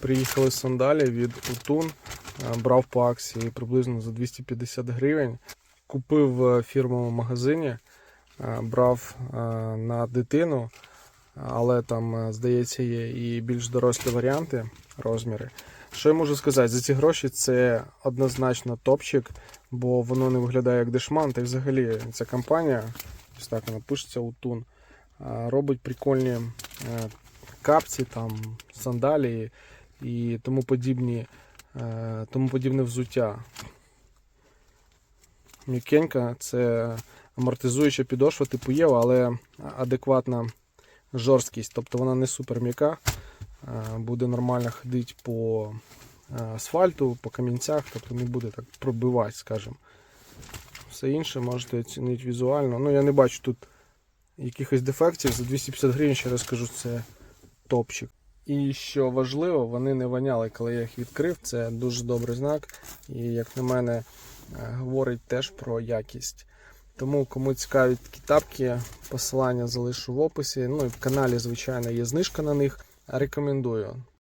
Приїхали сандалі від Утун, е, брав по акції приблизно за 250 гривень. Купив в фірмовому магазині, е, брав е, на дитину, але там, здається, є і більш дорослі варіанти, розміри. Що я можу сказати? За ці гроші це однозначно топчик, бо воно не виглядає як дешман. Та й взагалі ця компанія, ось так вона пишеться Утун, робить прикольні капці, там, сандалії і тому подібні, е, тому подібне взуття. М'якенька це амортизуюча підошва типу Єва, але адекватна жорсткість. Тобто вона не супер м'яка, е, буде нормально ходити по е, асфальту, по камінцях, тобто не буде так пробивати, скажімо. Все інше можете оцінити візуально. Ну, я не бачу тут якихось дефектів. За 250 гривень, ще раз кажу, це топчик. І що важливо, вони не воняли, коли я їх відкрив. Це дуже добрий знак. І, як на мене, е, говорить теж про якість. Тому, кому цікаві такі тапки, посилання залишу в описі. Ну і в каналі, звичайно, є знижка на них. Рекомендую.